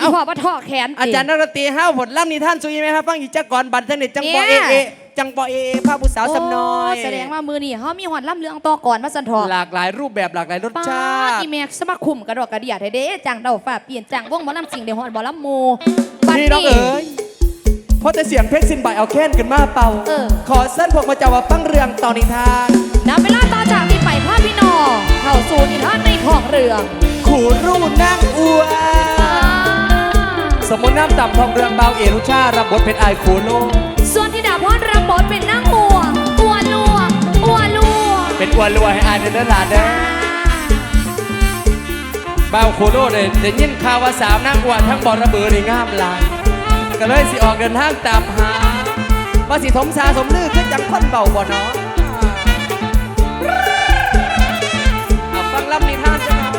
อีพ่อมาท่อแขนติอาจารย์นรตีห้าวผลล่ำนิท่านสุยไหมครับฟังอีกจักก่อนบัตรเสนิทจังปอเอเนี่ยเอจังปอเอเอภาพผู้สาวสำน้อยโแสดงว่ามือนี่เขามีหอดล่ำเรืองต่อก่อนมาสันทอหลากหลายรูปแบบหลากหลายรสป้าชาติอีเมกสมาคุมกระดอกกระเดียดให้เด้จังเดาฝ่าเปลี่ยนจังวงหมอลำสิงเดี๋ยวหอดบอลำหมูบัดพี่น้องนี้เอ๋ยเพ ราะแต่เสียงเพลงสินใบเอาแค้นกันมาเป่า เออ ขอเส้นพวกมาเจ้าว่าฟังเรื่องต่อนิทานนำเวลาต่อจากนี้ไปพาพี่น้องเข้าสู่นิทานในท้องเรื่องขู่รูนางอัว สมมติน้ำต่ำทองเรืองเบาเอรุชารับบทเป็นไอายขู่โลกส่วนที่ดาพรรับบทเป็นนางอัวอัวลัวอัวลัวเป็นอัวรัวให้อายในเด้อหลานเด้อเบาขู่โลกเลยได้ยินข่าวว่าสาวนางอัวทั้งบอระเบือนี่งามหลาย ก็เลยสิออกเดินทางตามหาว่าสิถมชาสมลือคือจังคนเบาบ่เนาะเอาฟังลำนิทานจ้ะเนา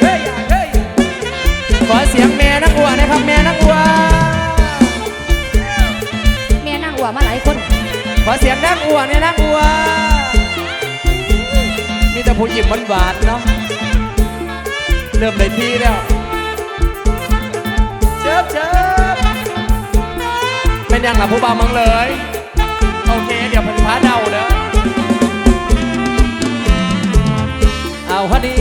เฮ้ยเฮ้ยขอเสียงแม่นักอัวนะครับแม่นักอัวแม่นางอัวมาหลายคน ขอเสียงนักอัวเนี่ยนักอัวมีแต่ผู้หญิงหวานๆเนาะเริ่มได้ที่แล้ว ยังหลับผู้บ่าวมังเลย โอเค เดี๋ยวเพันพาเดาเด้อเอาฮะดี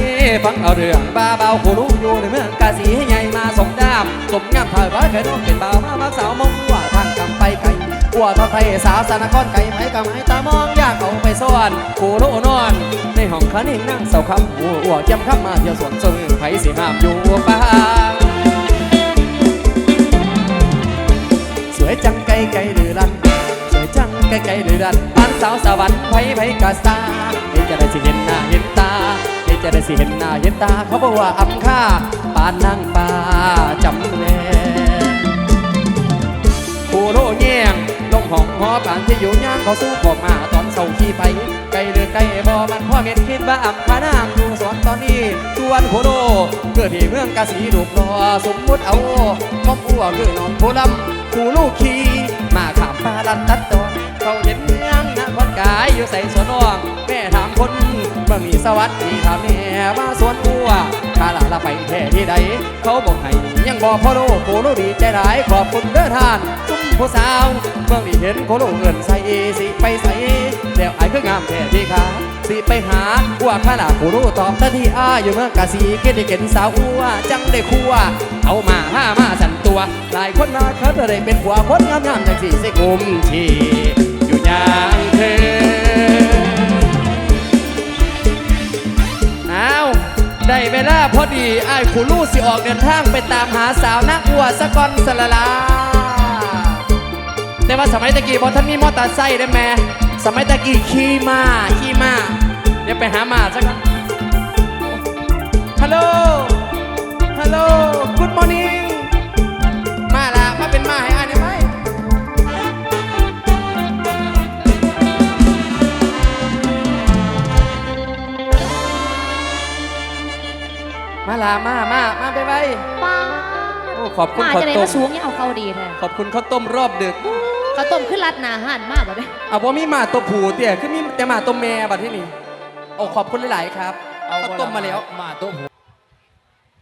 ฟังเอาเรื่องบ้าเบาขู่ลุงอยู่ในเมืองกาสีให้ใหญ่มาสมดามสมงามถ่ายบ้าเคยน้องเป็นบ่าวมามักสาวมองว่าทางกำไปไกลกัวทอไทยสาวสานครไก่ไผกำไห้ตามองยากเอาไปซ่อนกูโลนอน ในห้องคันเองนั่งเสาคำหัวอ้วเจียมคำมาเที่ยวสวนซึ่งไผสิห้ามอยู่ป่าสวยจัง กลไกลหรือรันสวยจังไกลไกลหรือรันปานสาวสวรรค์ไผไผกะสาเห็นจะได้สิเห็นหน้าเห็นตาเห็นจะได้สิเห็นหน้าเห็นตา เขาบอกว่าอำค่าปานนางป่าจำแนผู้โลแย่งลงห้องหอปานที่อยู่ย่างเขาสู้ขอมาตอนเศร้าขี้ไปไกลหรือไกลบ่มันพ่อเม็ดคิดว่าอำค่านางอยู่สวนตอนนี้ชวนโคโลเกิดที่เมืองกาสีลูกรอสมมุติเอาคอมอ้วคือนอนโพลำผู้ลูกขี่าขาลันตัดตอนเขาเห็นเมืองนะคนกายอยู่ใส่สวนน้องแม่ถามคนเมื่อมีสวัสดีถามแม่ว่าสวนอัวข้าลาละไปแท่ที่ใดเขาบอกให้ยังบอกพ่อโลกโคโลดีใจหลายขอบคุณเด้อท่านจุ้มผู้สาวเมื่อนี้เห็นโคโลเงินใส่สิไปใส่แล้วไอ้คืองามแท่ที่ขา สิไปหาอัวข้าหลาโคโลตอบทันทีอ้าอยู่เมืองกาสีเกดได้เห็นสาวอัวจังได้คัวเอามาห้ามาสั่นตัวหลายคนมาคัดได้เป็นผัวคนงามงามๆจังสีสิกุมชีอยู่อย่างเธออ้าได้เวลาพอดีไอ้คูลู่สิออกเดินทางไปตามหาสาวนักอัวสะกอนสละลาแต่ว่าสมัยตะกี้บอท่านมีมอเตอร์ไซค์ได้ไหม สมัยตะกี้ขี่มาขี่มาเดี๋ยวไปหามาสักกันฮัลโหล ฮัลโหล good morning มาละมาเป็นมาให้อ่านได้ไหมมาละมามามาไปไปป้าโอ้ขอบคุณมาข้าวจะได้ต้มามสูงเนี่ยเอาเข้าดีแท้ขอบคุณข้าวต้มรอบดึก ข้าวต้มขึ้นรัดหนาหันมากแบบนี้เอาว่ามีหมาตัวผูเตี่ยคือมีแต่หมาตัวแม่บัดที่นี่โอ้ขอบคุณหลายๆครับเอาข้าวต้มมาแล้วมาตัวผม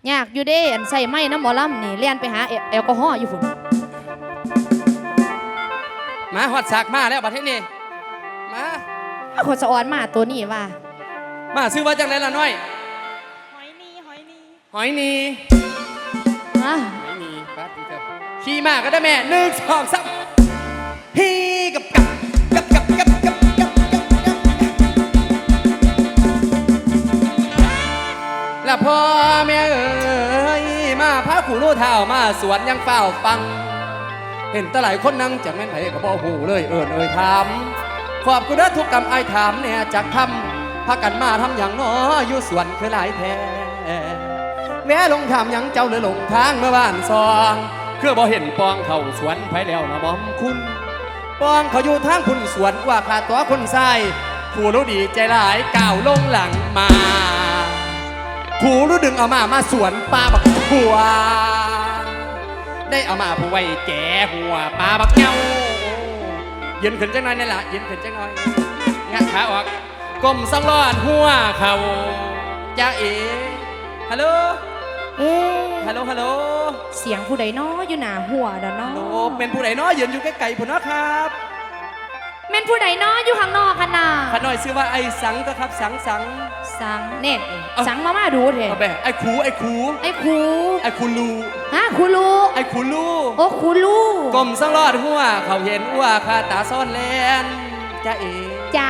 ยากอยู่เด้อันใส่ไม้น้ำหมอลำนี่เลียนไปหาแอแอลกอฮอล์อยู่ฝุ่นมาหอดสากมาแล้วบัดที่นี่มาคนสะออนมาตัวนี้ว่ามาซื้อว่าจังไรล่ะน้อย หอยนีหอยนีหอยนีฮะหอยนีปัดดีเถอะขี่มาก็ได้แม่หนึ่งสองสาม ฮีกับกับกับกับกับกับกับกับแล้วพ่อแม่เอ๋ยมาพาขู่ลู่เท้ามาสวนยังเฝ้าฟัง เห็นแตหลายคนนั่งจากแม่นไผกับพ่หูเลยเอิญเอ่ยถามขอบคุณนะทุกกรรมไอายถามเนี่ยจากคำพากันมาทำอย่างน้ออยู่สวนคือหลายแท้แม่ลงถามยังเจ้าเลยหลงทางเมื่อบ้านซอง คือบ่เห็นปองเข้าสวนไผแล้วนะบอมคุณ ปองเขาอยู่ทางคุณสวนว่าขาตัวคนใส่ผู้รู้ดีใจหลายก้าวลงหลังมาผู้รู้ดึงเอามามาสวนปลาบักหัว ได้เอามาผู้ไว้แก่หัวปลาบักเงาเยืนขึ้นจังน่อยนี่ล่ะยืนขึ้นจังน่อยงัดขาออกก้มสองล้อนหัวเขาจ้าเอ๋ฮัลโหล เอ๊ะฮัลโหลฮัลโหลเสียงผู้ใดน้ออยู่หน้าหัวเด้อฮัเนาะลโหลเป็นผู้ใดเนาะยืนอยู่ใกล้ๆผมเนาะครับแม่นผู้ใดน้ออยู่ข้างนอกกันน่ะขาน้อยชื่อว่าไอ้สังก็ครับสังสัง สังเน็ตเอ้า สังมามาดูเถเอาอะไปไอ้ครูไอ้ครูไอ้ครูไอ้ครูลูฮะครูลูไอ้ครูลูโอ้ครูลูกลมสังลอดหัวเขาเห็นว่าคาตาซ่อนแลนจ้าเอจ้า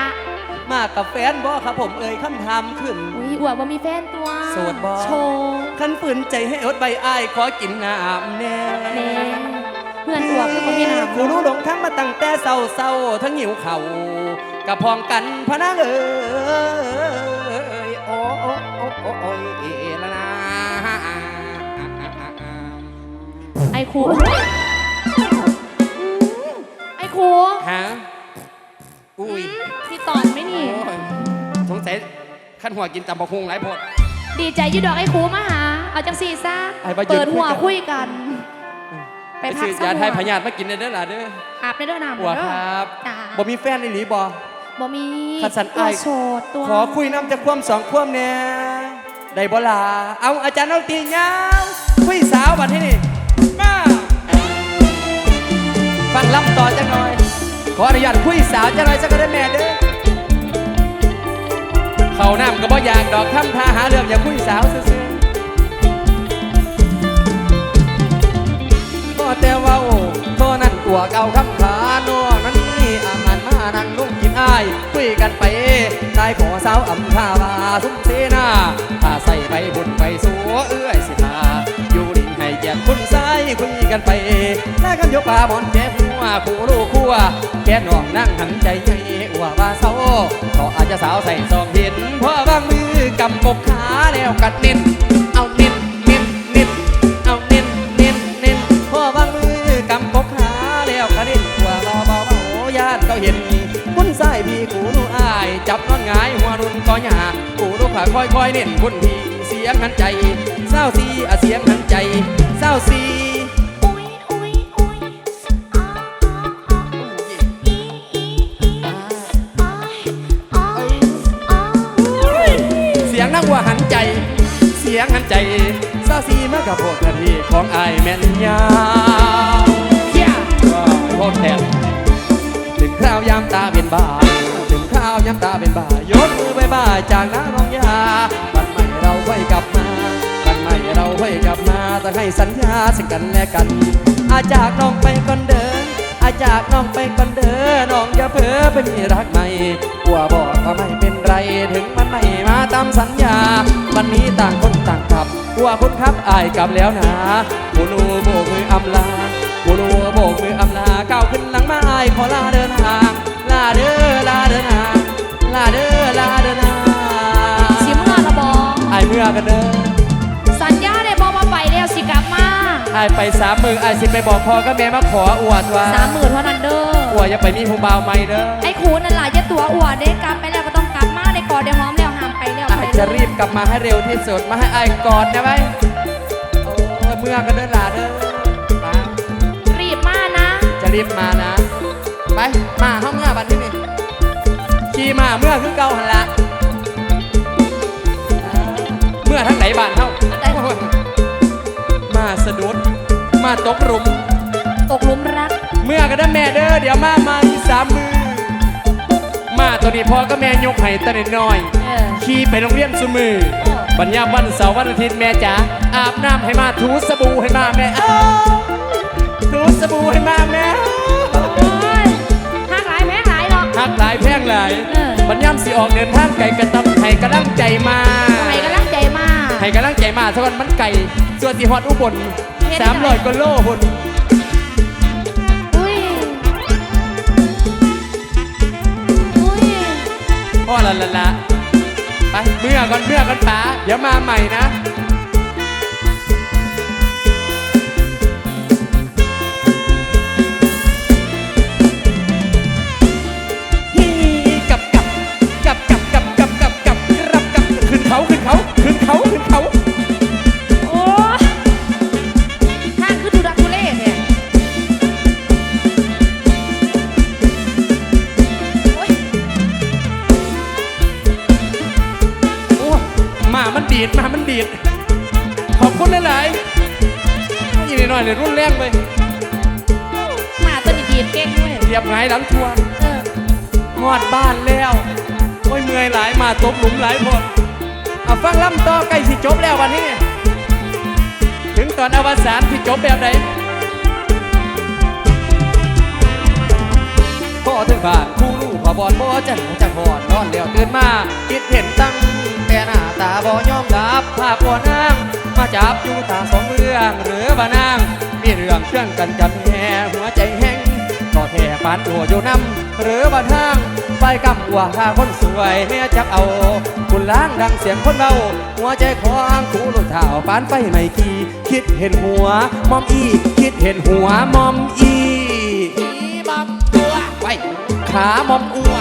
มากับแฟนบ่ครับผมเอ่ยคำถามขึ้น อุ้ยอวดว่ามีแฟนตัวโสดบ่ โชว์ขันฝืนใจให้อดใบอ้ายขอกินน้ำแน่เน่เพื่อนอวดคือบ่มีน้ำกูรู้หลงทั้งมาตั้งแต่เศร้าเศร้าๆทั้งหิวเข่าวกับพองกันพะนังเอ้ยโอ้โอ้โอ้โอ้โอ้ยละนะไอ้ครูไอ้ครูฮะ อุ้ยสิตอนไหมนี่ โอ้ยสงสัยขั้นหัวกินตำบะฮุงหลายพด ดีใจอยูดอกไอ้ครูมาหา เอาจังสี่ซะไอ้บ่ยืน เปิดหัวคุคุยยกักันนไปพักซื้อสักยาไทยหัพวญาติมากินในเด้อล่ะเด้ออาบในเด้อน้ำหัวเด้อครับจ้าบ่มีแฟนในหลีบ่ บ่มีขัดสันตัวอ้ายโสดตัวขอคุยน้ำจากความสองความแน่ได้บ่ล่ะเอาอาจารย์เอาตียาวคุยสาวบัดที่นี่มาฟังลำต่อจังหน่อย ขออนุญาตคุยสาวจังหน่อยสักก็ได้แม่เด้อเขาน้ำก็บ่อยากดอกทำท่าหาเรื่องอย่าคุยสาวซื่อๆก็แต่ว่าโทนั่นตัวเก่าคำขาโน่นั้นนี่อามันมานั่งนุ่งกินอ้าย คุยกันไปได้ขอสาวอำคาวาสุมเสนาถ้าใส่ไปบุญไปสัวเอื้อยสิทาอยู่ดิ่งให้เกียรคุณใสคุยกันไปแลกกันยกปลาบอนแก หัวคู่ลูกคู่แก้น้องนั่งหันใจใหญ่อว่าว่าเศร้าต่ออาจจะสาวใส่ซองเห็นเพราะบางมือกำกกขาแล้วกัดเน้นเอาเน้นเน้นเน้นเอาเน้นเน้นเน้นเพราะบางมือกำกกขาแล้วกัดเน้นว่าเบาเบาเบาญาติเขาเห็นคุณใส่พี่กูรู้อาย จับนอนหงายหัวรุนก็หยากูรู้ขาค่อยคอยเน้นคุณพี่เสียงหันใจเศร้าสีอะเสียงหันใจเศร้าสี ใจเศร้าสีมากับโพดนาทีของอายแม่นยาวเฮียว้าวโพดแทนถึงคราวยามตาเป็นบ่ายถึงคราวยามตาเป็นบ่ายยกมือบายบายจากน้าน้องยาวันใหม่เราค่อยกลับมาวันใหม่เราค่อยกลับมาต้องให้สัญญาซึ่งกันและกัน อาจากน้องไปก่อนเดิน อาจากน้องไปก่อนเด้อน้องอย่าเพ้อไปมีรักใหม่กลัวบอกว่าไม่เป็นไรถึงมันไม่มาตามสัญญา วันนี้ต่างคนต่างกลับกลัวคนขับอายกลับแล้วนะบูรูโบกมืออำลาบูรูโบกมืออำลาก้าวขึ้นหลังมาอายขอลาเดินทางลาเด้อลาเดินทางลาเด้อลาเดินทางสิเมื่อละบออายเมื่อกันเด้อ อายไปสามมืออายสิไปบอกพ่อกับแม่มาขออวดว่าสามหมื่นเท่านั้นเด้ออวดอย่าไปมีผู้บ่าวใหม่เด้อไอ้ครูนั่นหละอย่าตัวอวดได้กลับไปแล้วก็ต้องกลับมาได้กอดได้หอมแล้วห้ามไปแล้วอาจจะรีบกลับมาให้เร็วที่สุดมาให้อายกอดนะไว้ยโอ้ยเมื่อกันเด้อหลาเด้อมารีบมานะ จะรีบมานะ ไปมาเข้าเมื่อบัดนี้นี่ขี่มาเมื่อคือเก่าหันละอ่าเมื่อทั้งไหนบ้านเท่ามา สะดุด มาตกหลุม ตกหลุมรัก เมื่อกันเด้อแม่เด้อเดี๋ยวมามาอีกสามมือ มาตัวนี้พ่อก็แม่ยกให้ตะนิดน้อยเออ ขี่ไปโรงเรียนสุมือ บัญญามวันเสาร์วันอาทิตย์แม่จ๋าอาบน้ำให้มาถูสบู่ให้มาแม่อ้าวถูสบู่ให้มาแม่ โอ้ยหักหลายแพงหลายหรอก หักหลายแพงหลายเออ บัญญามสิออกเดินทางไกลกระต้องให้กำลังใจมาให้กำลังใจมากให้กำลังใจมาสักวันมันไก่ ส่วนสิฮอดอุบลเฮ็ดสามร้อยกว่าโลพุ่นอุ้ย อุ้ย พ่อละละละไปเมื่อก่อนเมื่อก่อนป๋าเดี๋ยวมาใหม่นะ ฮีกับกับกับกับกับกับกับกับรับกับขึ้นเขาขึ้นเขาขึ้นเขาขึ้นเขา รุ่นแรงเลยมาตัวนี้ดีดเก่งเว้ยเรียบไงายหลังทัวร์เออหอดบ้านแล้วโอ้ยเมื่อยหลายมาตบหลุมหลายคนเอาฟังลำต่อใกล้สิจบแล้ววันนี้ ถึงตอนอวสานที่จบแบบไหนพ่อถึงบ้านคู่ลูกพอบอลบ่จันจังหอนนอนแล้วตื่นมา คิดเห็นตั้งแต่หน้าตาบ่ยอมรับภาพบ่นางมาจับอยู่ตาสองเมืองหรือบ่านางมี เรื่องเครื่องกันกับแม่หัวใจแห้งก็แท่ปานตัวอยู่น้ำหรือบ่ทางไปกำหัวหาคนสวยแม่จักเอาคุณล้างดังเสียงคนเบาหัวใจของคูลูกเท้าปานไฟไม่กี่คิดเห็นหัวมอมอี คิดเห็นหัวมอมอีมอมอัวไว้ขามอมอัว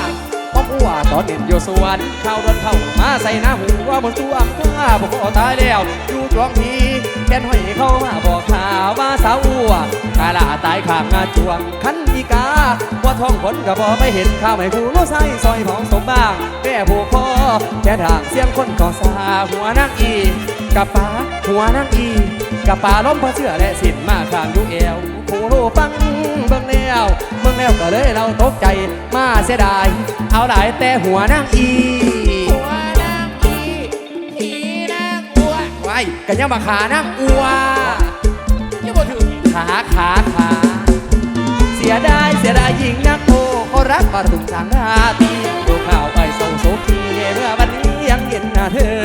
มอมอัวตอนเด่นอยู่สวนเข้าเดินเข้ามาใส่หน้าหัวบนตัวข้าบอกตายแล้วอยู่ตรงทีแค่นห้อยเข้ามาบอกข่าวมาสาวอัวกาลาตายข้างงาจวงคันอีกาว่าท้องผลก็บอไปเห็นข้าวไม่คู่โลไซซอยของสมบ้างแม่ผูกคอแค่ทางเสียงคนก่อสาหัวนางอีกับป๋าหัวนางอีกับป๋าล้มพระเสื้อและสินมาข้างยูเอวคู่โลฟังเบิ่งแล้วเบิ่งแล้วก็เลยเราตกใจมาเสียดาย เอาหลายแต่หัวนางอี วไว้กันยังมาขานางอัวยังบ่ถึงขาขาขาเสียดายเสียดายหญิงนักโทก็รักมาถึงทางราตีดูข่าวไปส่งโซคีเมื่อวันนี้ยังเห็นหน้าเธอ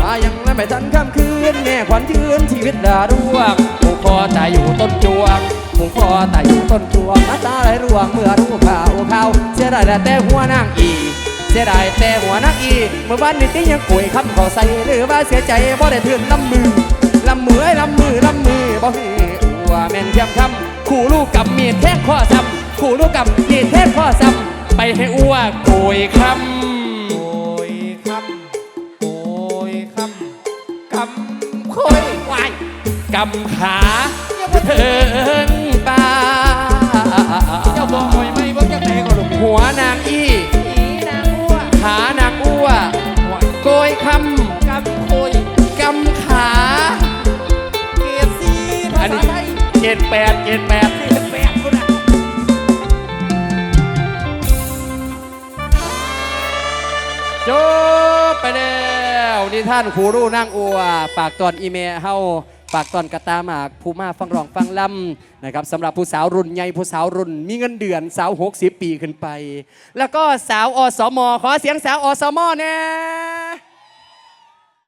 มายังไม่ทันค่ำคืนแม่ขวัญยืนชีวิตดาดวงผูกคอตายอยู่ต้นจวงผูกคอตายอยู่ต้นจวงน้ำตาไหลร่วงเมื่อรู้ข่าวข่าวเสียดายแต่หัวนางอี สียดายแต่หัวนางอีเมื่อวันนี้ที่ยังป่วยคำขอใส่หรือว่าเสียใจบ่ได้ถึงลำมือลำมือไอ้ลำมือลำมือบ่ฮืออัวแม่นเทียมคำคู่ลูกกับมีดแทงข้อซ้ำคู่ลูกกับมีดแทงข้อซ้ำไปให้อ้วกโกยคำโอยคำโอยคำกำโคยวายกำขาเถิงตาเจ้าบอกหอยไม่บอกจะไหนก็ลงหัวนางอี กยคกำโคยกำขา เกซีภาอันษานี้ไทยเจ็ดแปดเจ็ดแปดเป็นแบบคนน่ะจบไปแล้วนี่ท่านครูรู้นั่งอัว ปากตอนอีเมลเฮาปากตอนกระตาหมากผู้มาฟังร้องฟังลำนะครับสำหรับผู้สาวรุ่นใหญ่ผู้สาวรุ่น มีเงินเดือนสาว60ปีขึ้นไป แล้วก็สาวอสม ขอเสียงสาวอสมแน่